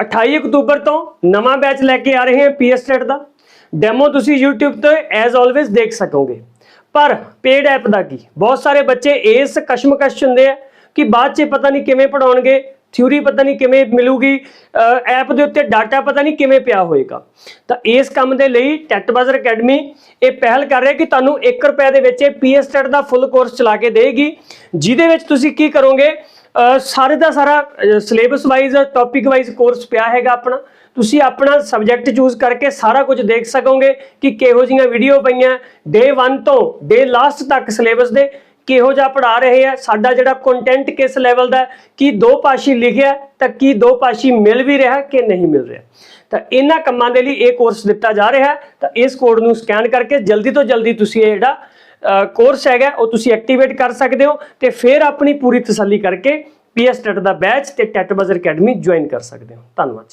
28 October ਤੋਂ ਨਵਾਂ batch ਲੈ ਕੇ ਆ ਰਹੇ ਹਾਂ ਪੀਐਸ ਟੈਟ ਦਾ। ਡੈਮੋ ਤੁਸੀਂ YouTube ਤੇ ਐਜ਼ ਆਲਵੇਜ਼ ਦੇਖ ਸਕੋਗੇ। ਪਰ ਪੇਡ ਐਪ ਦਾ ਕੀ? ਬਹੁਤ ਸਾਰੇ ਬੱਚੇ ਇਸ ਕਸ਼ਮਕਸ਼ 'ਚ ਹੁੰਦੇ ਆ ਕਿ ਬਾਅਦ 'ਚ ਪਤਾ ਨਹੀਂ ਕਿਵੇਂ ਪੜਾਉਣਗੇ ਥਿਊਰੀ ਪਤਾ ਨਹੀਂ ਕਿਵੇਂ ਮਿਲੂਗੀ ਐਪ ਦੇ ਉੱਤੇ ਡਾਟਾ ਪਤਾ ਨਹੀਂ ਕਿਵੇਂ ਪਿਆ ਹੋਏਗਾ। ਤਾਂ ਇਸ ਕੰਮ ਦੇ ਲਈ ਟੈਟ ਬਾਜ਼ਰ ਅਕੈਡਮੀ ਇਹ ਪਹਿਲ ਕਰ ਰਿਹਾ ਕਿ ਤੁਹਾਨੂੰ 1 ਰੁਪਏ ਦੇ ਵਿੱਚ ਇਹ ਪੀਐਸ ਟੈਟ ਦਾ ਫੁੱਲ ਕੋਰਸ ਚਲਾ ਕੇ ਦੇਗੀ ਜਿਹਦੇ ਵਿੱਚ ਤੁਸੀਂ ਕੀ ਕਰੋਗੇ? ਸਾਰੇ ਦਾ ਸਾਰਾ syllabus wise topic wise course ਪਿਆ ਹੈਗਾ ਆਪਣਾ। ਤੁਸੀਂ ਆਪਣਾ ਸਬਜੈਕਟ ਚੂਜ਼ ਕਰਕੇ ਸਾਰਾ ਕੁਝ ਦੇਖ ਸਕੋਗੇ ਕਿ ਕਿਹੋ ਜੀਆਂ ਵੀਡੀਓ ਪਈਆਂ। ਡੇ 1 ਤੋਂ ਡੇ ਲਾਸਟ ਤੱਕ ਸਿਲੇਬਸ ਦੇ ਕਿਹੋ ਜਿਹਾ ਪੜਾ ਰਹੇ ਆ। ਸਾਡਾ ਜਿਹੜਾ ਕੰਟੈਂਟ ਕਿਸ ਲੈਵਲ ਦਾ, ਕੀ ਦੋ ਪਾਸ਼ੀ ਲਿਖਿਆ, ਤਾਂ ਕੀ ਦੋ ਪਾਸ਼ੀ ਮਿਲ ਵੀ ਰਿਹਾ ਕਿ ਨਹੀਂ ਮਿਲ ਰਿਹਾ। ਤਾਂ ਇਹਨਾਂ ਕੰਮਾਂ ਦੇ ਲਈ ਇਹ ਕੋਰਸ ਦਿੱਤਾ ਜਾ ਰਿਹਾ। ਤਾਂ ਇਸ ਕੋਡ ਨੂੰ ਸਕੈਨ ਕਰਕੇ ਜਲਦੀ ਤੋਂ ਜਲਦੀ ਤੁਸੀਂ ਇਹ ਜਿਹੜਾ ਕੋਰਸ ਹੈਗਾ, ਉਹ ਤੁਸੀਂ ਐਕਟੀਵੇਟ ਕਰ ਸਕਦੇ ਹੋ ਤੇ ਫਿਰ ਆਪਣੀ ਪੂਰੀ ਤਸੱਲੀ ਕਰਕੇ ਪੀਐਸ ਟੈਟ ਦਾ ਬੈਚ ਤੇ ਟੈਟ ਬਜ਼ਰ ਅਕੈਡਮੀ ਜੁਆਇਨ ਕਰ ਸਕਦੇ ਹੋ। ਧੰਨਵਾਦ ਜੀ।